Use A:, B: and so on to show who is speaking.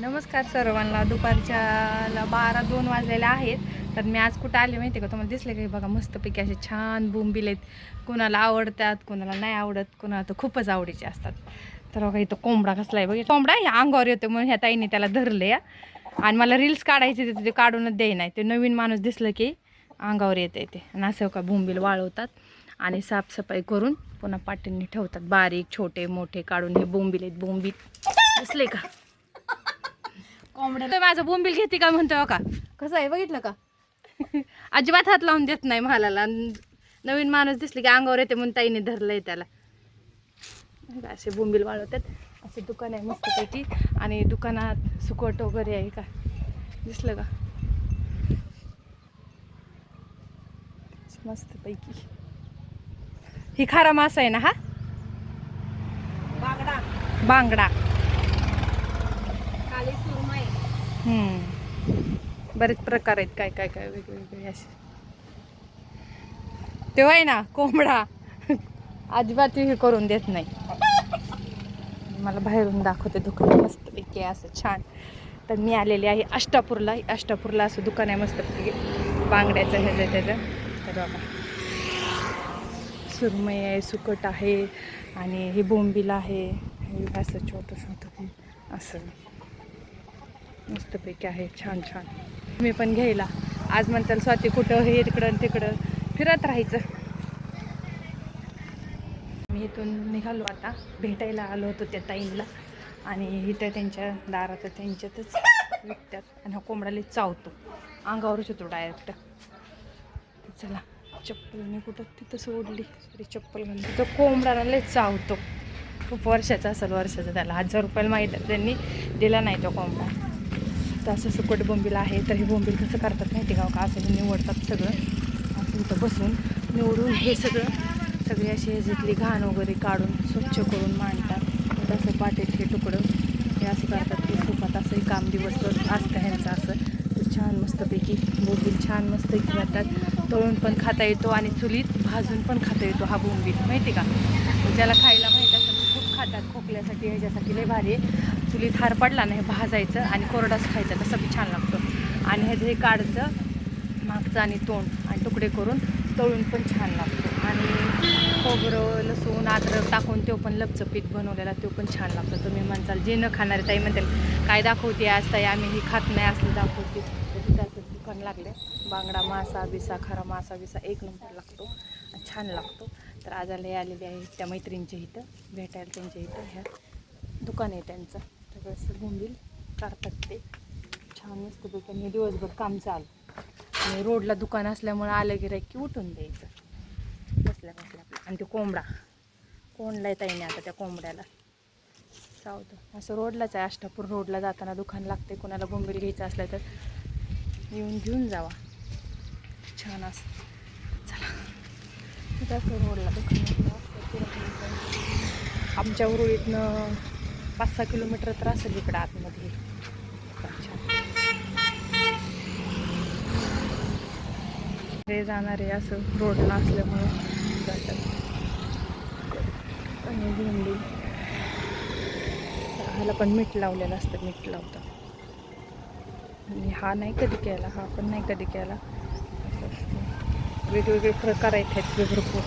A: नमस्कार सर्वांना. दुपारच्या बारा दोन वाजलेले आहेत. तर मी आज कुठं आले माहिती का? तुम्हाला दिसले का बघा? मस्तपैकी असे छान बोंबील आहेत. कोणाला आवडतात कोणाला नाही आवडत कोणाला तर खूपच आवडीचे असतात. तर बघा इथं कोंबडा कसला आहे बघा. कोंबडा ह्या अंगावर येतो म्हणून ह्या ताईने त्याला धरलं या आणि मला रील्स काढायचे तिथे ते काढूनच दे नाही ते नवीन माणूस दिसलं की अंगावर येते ते. आणि असं का बोंबील वाळवतात आणि साफसफाई करून पुन्हा पाटींनी ठेवतात. बारीक छोटे मोठे काढून हे बोंबील आहेत. बोंबील. दिसले का? कोंबड्या. माझं बोंबील घेते का म्हणतो का कसं आहे? बघितलं का? अजिबात हात लावून देत नाही महालाला अन नवीन माणूस दिसले की अंगावर येते म्हणून ताईने धरलंय त्याला. असे बोंबील वाळवतात. असे दुकान आहे मस्तपैकी. आणि दुकानात सुकट वगैरे आहे का? दिसलं का? मस्तपैकी. ही खारा मासा आहे ना हा?
B: बागडा.
A: बांगडा
B: काली सुरमई
A: हम्म. बरेच प्रकार आहेत काय काय काय वेगवेगळे असे. तेव्हा आहे ना कोंबडा. अजिबात हे करून देत नाही. मला बाहेरून दाखवते दुकान मस्तपैकी असं छान. तर मी आलेली आहे अष्टापूरला. अष्टापूरला असं दुकान आहे मस्तपैकी. बांगड्याचं ह्याचं त्याचं तर बाबा सुरमई आहे सुकट आहे आणि हे बोंबील आहे. हे असं छोटं छोटं असं. मस्तपैकी आहे छान छान. मी पण घ्यायला. आज म्हणताल स्वाती कुठं? हे तिकडं तिकडं. फिरत राहायचं. मी इथून निघालो आता. भेटायला आलो होतो त्या ताईंना आणि इथं त्यांच्या दारात त्यांच्यातच विकतात. आणि हा कोंबडाला चावतो. अंगावरच येतो डायरेक्ट चला चप्पल मी कुठं तिथं सोडली. तरी चप्पल घालून. तिथं कोंबडाला लय चावतो. खूप वर्षाचा असेल वर्षाचा. त्याला हजार रुपयाला माहीत त्यांनी दिला नाही तो कोंबडा. तर असं सुकट बोंबील आहे तर हे बोंबील कसं करतात माहिती का? का असं हे निवडतात सगळं. असं इथं बसून निवडून हे सगळं सगळे असे ह्याच्यातली घाण वगैरे काढून स्वच्छ करून मांडतात. तसं पाट्याचे पाटेत हे तुकडं हे असं करतात. ते सुपात असंही काम दिवसभर असतं ह्यांचं असं. छान मस्तपैकी बोंबील छान मस्त जातात तळून पण खाता येतो आणि चुलीत भाजून पण खाता येतो हा बोंबील. माहिती का? ज्याला खायला माहीत असेल खूप खातात. खोकल्यासाठी ह्याच्यासाठी लय भारी आहे. चुलीत हार पडला नाही भाजायचं आणि कोरडाच खायचं तसं बी छान लागतं. आणि ह्याचं हे काढचं मागचं आणि तोंड आणि तुकडे करून तळून पण छान लागतो. आणि खोबरं लसूण अद्रक टाकून तो पण लपचपीत बनवलेला तो पण छान लागतो. तुम्ही म्हणताल जे न खाणारे ताई म्हणताल काय दाखवते आज ताई आम्ही ही खात नाही असं दाखवते. तर तिथं असं दुकान लागले. बांगडा मासा बिसा खरा मासा बिसा एक नंबर लागतो. आणि छान लागतो. तर आज आले आलेले आहे त्या मैत्रिणीच्या इथं भेटायला त्यांच्या इथं ह्या दुकान आहे त्यांचं. तर असं बोंबील काढतात ते. छान असते त्यांनी दिवसभर काम चालू. आणि रोडला दुकान असल्यामुळं आलं गिराय की उठून द्यायचं. बसल्या बसल्या आपलं. आणि ते कोंबडा. कोंडला येता येणे आता त्या कोंबड्याला. सावतं असं रोडलाच आहे. अष्टापूर रोडला जाताना दुकान लागते कोणाला बोंबील घ्यायचं असलं तर येऊन घेऊन जावा. छान असं. चला. तिथं असं रोडला दुकान आमच्या उरुळीतनं पाच सहा किलोमीटर तर असेल इकडं आतमध्ये. छान हे जाणारे असं रोडला असल्यामुळं जातात. आणि भेंडी. ह्याला पण मीठ लावलेलं असतं मीठ लावतात. आणि हा नाही कधी केला हा पण नाही कधी केला. असं वेगवेगळे प्रकार आहेत भरपूर.